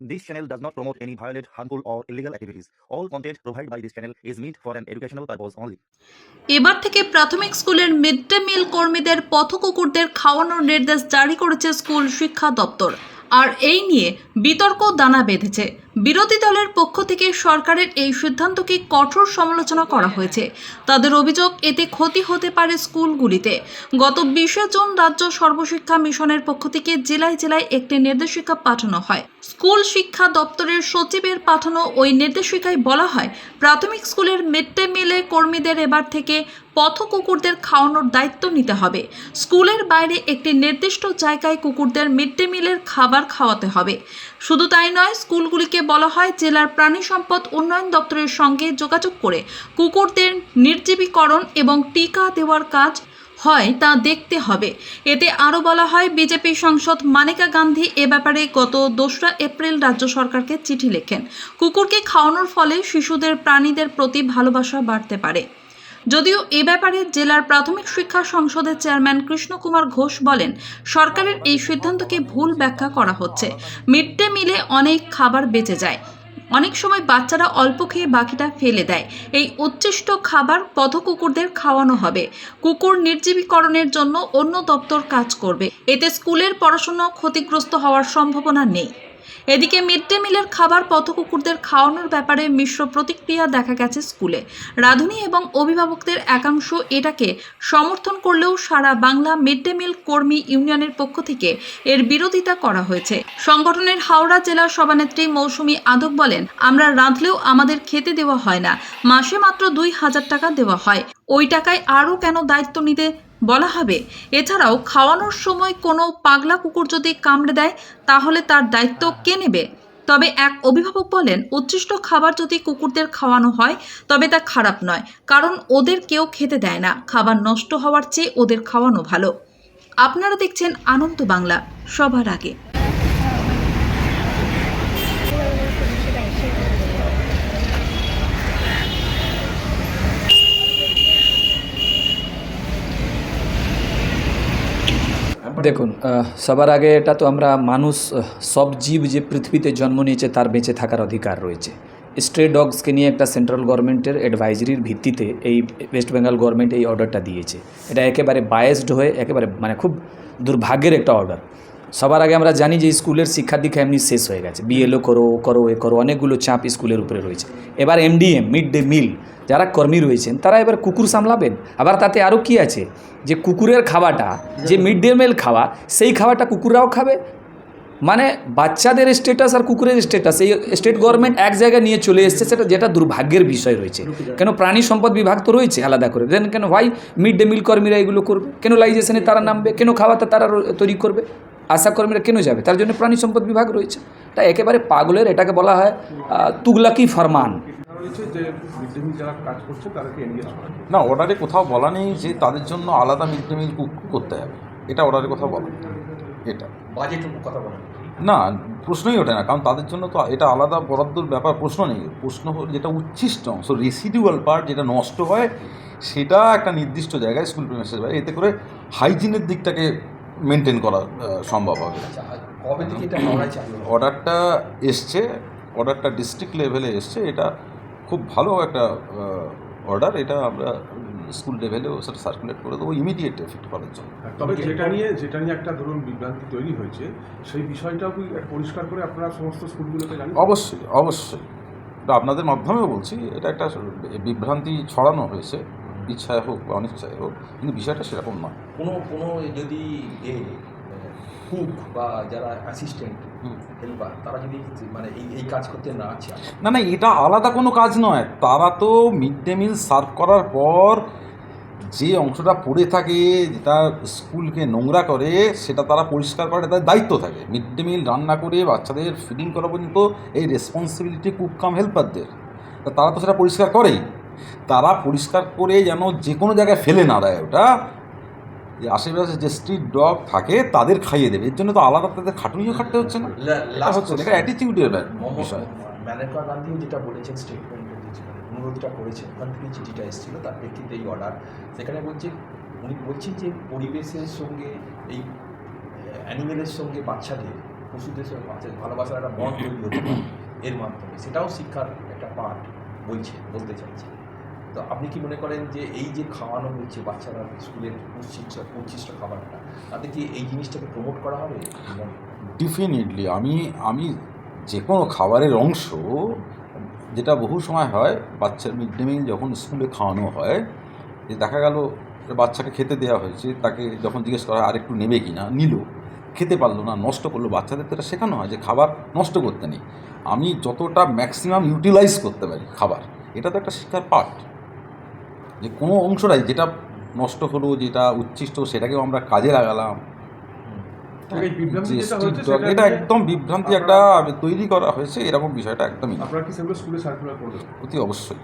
This channel does not promote any violent, harmful, or illegal activities. All content provided by this channel is meant for an educational purpose only. এবার থেকে প্রাথমিক স্কুলের mid day মিল কর্মীদের পথকুকুরদের খাওয়ানোর নির্দেশ জারি করেছে স্কুল শিক্ষা দপ্তর আর এই নিয়ে বিতর্ক দানা বেঁধেছে বিরোধী দলের পক্ষ থেকে সরকারের এই সিদ্ধান্তকে কঠোর সমালোচনা করা হয়েছে। তাদের অভিযোগ, এতে ক্ষতি হতে পারে স্কুলগুলিতে। গত বিশে জুন রাজ্য সর্বশিক্ষা মিশনের পক্ষ থেকে জেলায় জেলায় একটি নির্দেশিকা পাঠানো হয়। স্কুল শিক্ষা দপ্তরের সচিবের পাঠানো ওই নির্দেশিকায় বলা হয়, প্রাথমিক স্কুলের মিড ডে মিলে কর্মীদের এবার থেকে পথ কুকুরদের খাওয়ানোর দায়িত্ব নিতে হবে। স্কুলের বাইরে একটি নির্দিষ্ট জায়গায় কুকুরদের মিড ডে মিলের খাবার খাওয়াতে হবে। শুধু তাই নয়, স্কুলগুলিকে বলা হয়, জেলার প্রাণী সম্পদ উন্নয়ন দপ্তরের সঙ্গে যোগাযোগ করে কুকুরদের নির্জীবীকরণ এবং টিকা দেওয়ার কাজ হয় তা দেখতে হবে। এতে আরও বলা হয়, বিজেপি সাংসদ মানিকা গান্ধী এ ব্যাপারে গত দোসরা এপ্রিল রাজ্য সরকারকে চিঠি লেখেন। কুকুরকে খাওয়ানোর ফলে শিশুদের প্রাণীদের প্রতি ভালোবাসা বাড়তে পারে। যদিও এ ব্যাপারে জেলার প্রাথমিক শিক্ষা সংসদের চেয়ারম্যান কৃষ্ণকুমার ঘোষ বলেন, সরকারের এই সিদ্ধান্তকে ভুল ব্যাখ্যা করা হচ্ছে। মিড ডে মিলে অনেক খাবার বেঁচে যায়। অনেক সময় বাচ্চারা অল্প খেয়ে বাকিটা ফেলে দেয়। এই উচ্ছিষ্ট খাবার পথ কুকুরদের খাওয়ানো হবে। কুকুর নির্জীবীকরণের জন্য অন্য দপ্তর কাজ করবে। এতে স্কুলের পড়াশোনা ক্ষতিগ্রস্ত হওয়ার সম্ভাবনা নেই। এদিকে মিড ডে মিলের খাবার পথকুকুরদের খাওয়ানোর ব্যাপারে মিশ্র প্রতিক্রিয়া দেখা গেছে স্কুলে। রাঁধুনি এবং অভিভাবকদের একাংশ এটাকে সমর্থন করলেও সারা বাংলা মিড ডে মিল কর্মী ইউনিয়নের পক্ষ থেকে এর বিরোধিতা করা হয়েছে। সংগঠনের হাওড়া জেলার সভানেত্রী মৌসুমী আদক বলেন, আমরা রাঁধলেও আমাদের খেতে দেওয়া হয় না। মাসে মাত্র দুই হাজার টাকা দেওয়া হয়। ওই টাকায় আরও কেন দায়িত্ব নিতে বলা হবে। এছাড়াও খাওয়ানোর সময় কোনো পাগলা কুকুর যদি কামড়ে দেয়, তাহলে তার দায়িত্ব কে নেবে? তবে এক অভিভাবক বলেন উচ্ছিষ্ট খাবার যদি কুকুরদের খাওয়ানো হয়, তবে তা খারাপ নয়, কারণ ওদের কেউ খেতে দেয় না। খাবার নষ্ট হওয়ার চেয়ে ওদের খাওয়ানো ভালো। আপনারা দেখছেন আনন্দ বাংলা। সবার আগে। দেখুন সবার আগে এটা তো আমরা মানুষ সব জীব যে পৃথিবীতে জন্ম নিয়েছে তার বেঁচে থাকার অধিকার রয়েছে। স্ট্রে ডগসকে নিয়ে একটা সেন্ট্রাল গভর্নমেন্টের অ্যাডভাইজারির ভিত্তিতে এই ওয়েস্ট বেঙ্গল গভর্নমেন্ট এই অর্ডারটা দিয়েছে। এটা একেবারে বায়াসড হয়ে একেবারে মানে খুব দুর্ভাগ্যের একটা অর্ডার সবার আগে আমরা জানি যে স্কুলের শিক্ষা দীক্ষা এমনি শেষ হয়ে গেছে। বিএলও করো ও করো এ করো অনেকগুলো চাপ স্কুলের উপরে রয়েছে। এবার এমডিএম মিড ডে মিল যারা কর্মী রয়েছেন তারা এবার কুকুর সামলাবেন। আবার তাতে আরও কি আছে? যে কুকুরের খাওয়াটা যে মিড ডে মিল খাওয়া সেই খাওয়াটা কুকুররাও খাবে। মানে বাচ্চাদের স্টেটাস আর কুকুরের স্টেটাস এই স্টেট গভর্নমেন্ট এক জায়গায় নিয়ে চলে এসেছে সেটা যেটা দুর্ভাগ্যের বিষয় রয়েছে। কেন প্রাণী সম্পদ বিভাগ তো রয়েছে আলাদা করে। দেন কেন ভাই মিড ডে মিল কর্মীরা এগুলো করবে? কেন লাইজেশনে তারা নামবে? কেন খাওয়াতে তারা তৈরি করবে? আশা কর্মীরা কেন যাবে? তার জন্য প্রাণী সম্পদ বিভাগ রয়েছে। এটা একেবারে পাগলের এটাকে বলা হয় তুগলাকি ফরমান। রয়েছে যে মিড ডে মিল যারা কাজ করছে তাদেরকে এনগেজ করা না অর্ডারে কোথাও বলা নেই যে তাদের জন্য আলাদা মিড ডে মিল কুক করতে হবে। এটা অর্ডারে কোথাও বলা এটা। বাজেট কথা বলেন না প্রশ্নই ওঠে না কারণ তাদের জন্য তো এটা আলাদা বরাদ্দর ব্যাপার প্রশ্ন নেই। প্রশ্ন যেটা উচ্ছিষ্ট অংশ রেসিডিউয়াল পার্ট যেটা নষ্ট হয় সেটা একটা নির্দিষ্ট জায়গায় স্কুল প্রিমিসেস বাইরে এতে করে হাইজিনের দিকটাকে মেনটেন করা সম্ভব হবে। আচ্ছা? অর্ডারটা এসছে অর্ডারটা ডিস্ট্রিক্ট লেভেলে এসছে এটা খুব ভালো একটা অর্ডার এটা আমরা স্কুল লেভেলেও সেটা সার্কুলেট করে দেবো ইমিডিয়েট এফেক্ট করার জন্য। তবে যেটা নিয়ে যেটা নিয়ে একটা ধরুন বিভ্রান্তি তৈরি হয়েছে সেই বিষয়টাও কি পরিষ্কার করে আপনারা সমস্ত স্কুলগুলোকে জানেন অবশ্যই অবশ্যই। এটা আপনাদের মাধ্যমেও বলছি এটা একটা বিভ্রান্তি ছড়ানো হয়েছে। ইচ্ছায় হোক বা অনিচ্ছায় হোক কিন্তু বিষয়টা সেরকম নয়। কোনো কোনো যদি এ কুক বা যারা অ্যাসিস্ট্যান্ট। হেল্পার তারা যদি মানে এই এই কাজ করতে না চায়। না না এটা আলাদা কোনো কাজ নয়। তারা তো মিড ডে মিল সার্ভ করার পর যে অংশটা পড়ে থাকে যেটা স্কুলকে নোংরা করে সেটা তারা পরিষ্কার করে তাদের দায়িত্ব থাকে। মিড ডে মিল রান্না করে বাচ্চাদের ফিডিং করা পর্যন্ত এই রেসপন্সিবিলিটি কুক কাম হেল্পারদের তা তারা তো সেটা পরিষ্কার করেই। তারা পরিষ্কার করে যেন যে কোনো জায়গায় ফেলে না দেয় ওটা। যে আশেপাশে যে স্ট্রিট ডগ থাকে তাদের খাইয়ে দেবে। এর জন্য তো আলাদা তাদের খাটুনিও খাটতে হচ্ছে না। হচ্ছে এটা অ্যাটিটিউডের বিষয়। ম্যানেকা গান্ধীও যেটা বলেছেন স্টেটমেন্টে অনুরোধটা করেছেন ওখান থেকে চিঠিটা এসেছিল তার প্রেক্ষিতে এই অর্ডার সেখানে বলছে উনি বলছেন যে পরিবেশের সঙ্গে এই অ্যানিমেলের সঙ্গে বাচ্চাদের পশুদের সঙ্গে বাঁচা- ভালোবাসার একটা বন্ড তৈরি হতে এর মাধ্যমে। সেটাও শিক্ষার একটা পার্ট বলছে বলতে চাইছে। তো আপনি কি মনে করেন যে এই যে খাওয়ানো হচ্ছে বাচ্চারা স্কুলের উচ্ছিষ্ট উচ্ছিষ্ট খাবারটা, তাতে কি এই জিনিসটাকে প্রমোট করা হবে? ডেফিনেটলি আমি আমি যে কোনো খাবারের অংশ যেটা বহু সময় হয়, বাচ্চার মিড ডে মিল যখন স্কুলে খাওয়ানো হয়, যে দেখা গেল বাচ্চাকে খেতে দেওয়া হয়েছে, তাকে যখন জিজ্ঞেস করা আর একটু নেবে কি না নিল। খেতে পারল না, নষ্ট করল। বাচ্চাদের তো এটা শেখানো হয় যে খাবার নষ্ট করতে নেই। আমি যতটা ম্যাক্সিমাম ইউটিলাইজ করতে পারি খাবার, এটা তো একটা শিক্ষার পার্ট যে কোনো অংশটাই যেটা নষ্ট হলো যেটা উচ্ছিষ্ট সেটাকেও আমরা কাজে লাগালাম। এটা একদম বিভ্রান্তি একটা তৈরি করা হয়েছে এরকম বিষয়টা একদমই আপনারা কি সেগুলো স্কুলে সার্কুলার করবেন? অতি অবশ্যই।